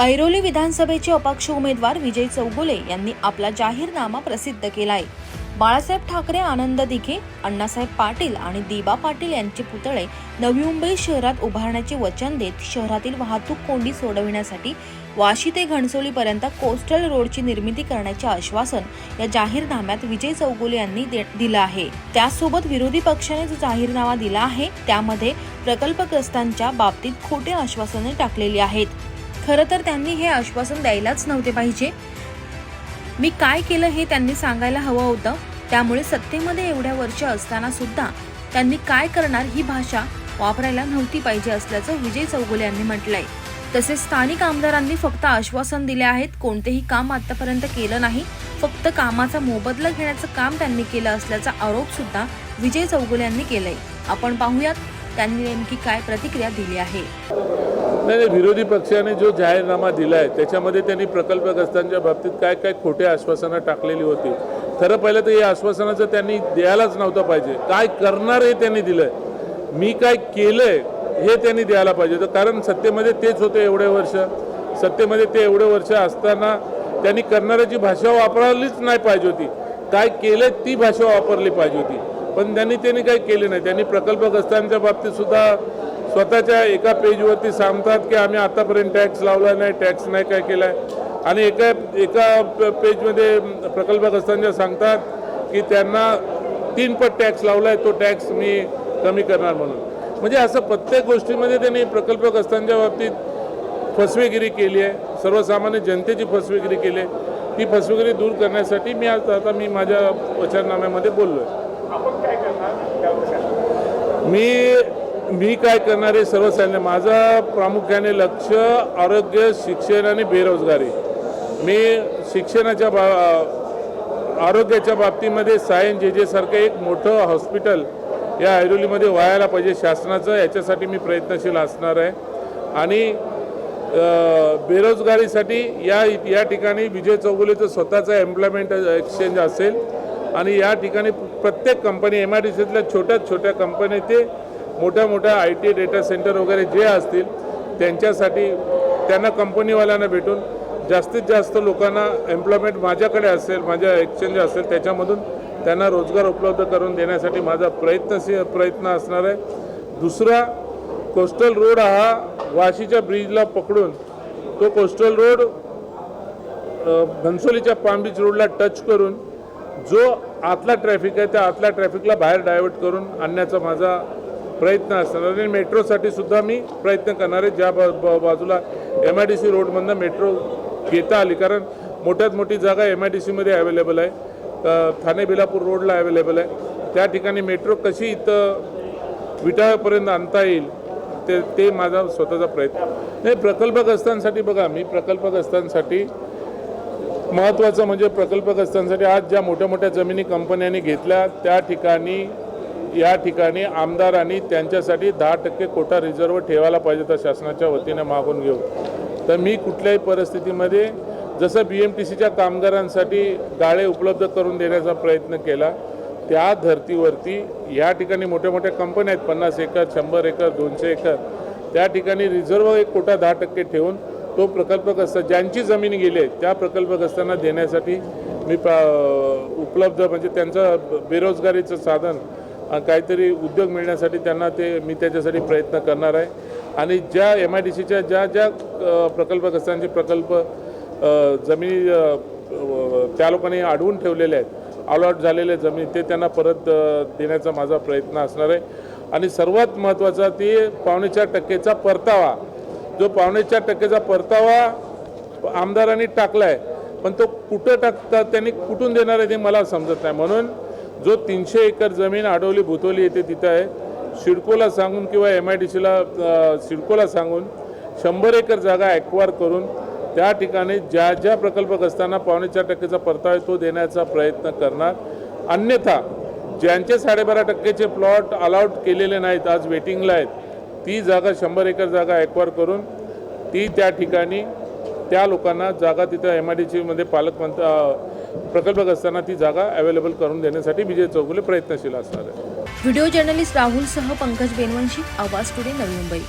ऐरोली विधानसभेचे अपक्ष उमेदवार विजय चौगुले यांनी आपला जाहीरनामा प्रसिद्ध केलाय. बाळासाहेब ठाकरे आनंद दिघे अण्णासाहेब पाटील आणि दिबा पाटील यांचे पुतळे नवी मुंबई शहरात उभारण्याचे वचन देत शहरातील वाहतूक कोंडी सोडविण्यासाठी वाशी ते घणसोलीपर्यंत कोस्टल रोडची निर्मिती करण्याचे आश्वासन या जाहीरनाम्यात विजय चौगुले यांनी दे- दिलं आहे. त्यासोबत विरोधी पक्षाने जो जाहीरनामा दिला आहे त्यामध्ये प्रकल्पग्रस्तांच्या बाबतीत खोटे आश्वासने टाकलेली आहेत. खरं तर त्यांनी हे आश्वासन द्यायलाच नव्हते पाहिजे. मी काय केलं हे त्यांनी सांगायला हवं होतं त्यामुळे सत्तेमध्ये एवढ्या वर्ष असताना सुद्धा त्यांनी काय करणार ही भाषा वापरायला नव्हती पाहिजे असल्याचं विजय चौगुले यांनी म्हटलंय. तसेच स्थानिक आमदारांनी फक्त आश्वासन दिले आहेत कोणतेही काम आतापर्यंत केलं नाही फक्त कामाचा मोबदला घेण्याचं काम त्यांनी केलं असल्याचा आरोप सुद्धा विजय चौगुले यांनी केलाय. आपण पाहूयात त्यांनी नेमकी काय प्रतिक्रिया दिली आहे? नाही नाही विरोधी पक्षाने जो जाहीरनामा दिला आहे त्याच्यामध्ये त्यांनी प्रकल्पग्रस्तांच्या बाबतीत काय काय खोटे आश्वासनं टाकलेली होती. खरं पहिलं तर या आश्वासनाचं त्यांनी द्यायलाच नव्हतं पाहिजे. काय करणार हे त्यांनी दिलं आहे मी काय केलं आहे हे त्यांनी द्यायला पाहिजे होतं. कारण सत्तेमध्ये तेच होते एवढे वर्ष. सत्तेमध्ये ते एवढे वर्ष असताना त्यांनी करणाऱ्याची भाषा वापरायलाच नाही पाहिजे होती. काय केलं ती भाषा वापरली पाहिजे होती. पण त्यांनी त्यांनी काही केले नाही. त्यांनी प्रकल्पग्रस्तांच्या बाबतीत सुद्धा स्वतःच्या एका पेजवरती सांगतात की आम्ही आतापर्यंत टॅक्स लावला नाही टॅक्स नाही काय केला आहे आणि एका एका प- पेजमध्ये प्रकल्पग्रस्तांच्या सांगतात की त्यांना तीन पट टॅक्स लावला आहे तो टॅक्स मी कमी करणार म्हणून. म्हणजे असं प्रत्येक गोष्टीमध्ये त्यांनी प्रकल्पग्रस्तांच्या बाबतीत फसवेगिरी केली आहे. सर्वसामान्य जनतेची फसवेगिरी केली आहे. ती फसवेगिरी दूर करण्यासाठी मी आज आता मी माझ्या वचननाम्यामध्ये बोललो आहे मी मी काय करणार आहे सर्वसामान्य माझं प्रामुख्याने लक्ष आरोग्य शिक्षण आणि बेरोजगारी. मी शिक्षणाच्या बा आरोग्याच्या बाबतीमध्ये सायन जे जे सारखं एक मोठं हॉस्पिटल या ऐरोलीमध्ये व्हायला पाहिजे शासनाचं याच्यासाठी मी प्रयत्नशील असणार आहे. आणि बेरोजगारीसाठी या या ठिकाणी विजय चौगुलेचं स्वतःचं एम्प्लॉयमेंट एक्सचेंज असेल आणि या ठिकाणी प्रत्येक कंपनी एम आय डी सीतल्या छोट्या छोट्या कंपनी ते मोठ्या मोठ्या आय टी डेटा सेंटर वगैरे जे असतील त्यांच्यासाठी त्यांना कंपनीवाल्यांना भेटून जास्तीत जास्त लोकांना एम्प्लॉयमेंट माझ्याकडे असेल माझ्या एक्सचेंज असेल त्याच्यामधून त्यांना रोजगार उपलब्ध करून देण्यासाठी माझा प्रयत्नशील प्रयत्न असणार आहे. दुसरा कोस्टल रोड हा वाशीच्या ब्रिजला पकडून तो कोस्टल रोड घनसोलीच्या पाम बीच रोडला टच करून जो आतला ट्रॅफिक आहे त्या आतल्या ट्रॅफिकला बाहेर डायव्हर्ट करून आणण्याचा माझा प्रयत्न असणार. आणि मेट्रोसाठी सुद्धा मी प्रयत्न करणार आहे. ज्या बा- बाजूला एम आय डी सी रोडमधनं मेट्रो घेता आली. कारण मोठ्यात मोठी जागा एम आय डी सीमध्ये अवेलेबल आहे. ठाणे बिलापूर रोडला अवेलेबल आहे. त्या ठिकाणी मेट्रो कशी इथं विटाळ्यापर्यंत आणता येईल ते ते माझा स्वतःचा प्रयत्न. नाही प्रकल्पग्रस्तांसाठी बघा. मी प्रकल्पग्रस्तांसाठी महत्त्वाचं म्हणजे प्रकल्पग्रस्तांसाठी आज ज्या मोठ्या मोठ्या जमिनी कंपन्यांनी घेतल्या त्या ठिकाणी या ठिकाणी आमदारांनी त्यांच्यासाठी दहा टक्के कोटा रिझर्व ठेवायला पाहिजे तर शासनाच्या वतीने मागून घेऊ तर मी कुठल्याही परिस्थितीमध्ये जसं बी एम टी सीच्या कामगारांसाठी गाळे उपलब्ध करून देण्याचा प्रयत्न केला त्या धर्तीवरती या ठिकाणी मोठ्या मोठ्या कंपन्या आहेत पन्नास एकर शंभर एकर दोनशे एकर त्या ठिकाणी रिझर्व एक कोटा दहा टक्के ठेवून तो प्रकल्पग्रस्त ज्यांची जमीन गेली आहे त्या प्रकल्पग्रस्तांना देण्यासाठी मी पा उपलब्ध म्हणजे त्यांचं बेरोजगारीचं साधन काहीतरी उद्योग मिळण्यासाठी त्यांना ते मी त्याच्यासाठी प्रयत्न करणार आहे. आणि ज्या एम आय डी सीच्या ज्या ज्या प्रकल्पग्रस्तांचे प्रकल्प जमिनी त्या लोकांनी अडवून ठेवलेले आहेत अलॉट झालेले जमीन ते त्यांना परत देण्याचा माझा प्रयत्न असणार आहे. आणि सर्वात महत्त्वाचा ते पावणेचार टक्केचा परतावा जो पावणे चार टक्केचा परतावा आमदारांनी टाकला आहे पण तो कुठं टाकतात त्यांनी कुठून देणार आहे ते मला समजत नाही. म्हणून जो तीनशे एकर जमीन आडवली भुतवली येते तिथं आहे सिडकोला सांगून किंवा एम आय डी सीला सिडकोला सांगून शंभर एकर जागा ॲक्वार करून त्या ठिकाणी ज्या ज्या प्रकल्पग्रस्तांना पावणे चार टक्केचा परतावा आहे तो देण्याचा प्रयत्न करणार. अन्यथा ज्यांचे साडेबारा टक्केचे प्लॉट अलाउड केलेले नाहीत आज वेटिंगला आहेत ती जागा शंभर एकर जागा ॲक्वार करून ती त्या ठिकाणी त्या लोकांना जागा तिथं एम आय डी सीमध्ये पालकमंत्री प्रकल्पग्रस्तांना ती जागा अवेलेबल करून देण्यासाठी विजय चौगुले प्रयत्नशील असणार आहे व्हिडिओ जर्नलिस्ट राहुलसह पंकज बेनवंशी आवाज टुडे नवी मुंबई.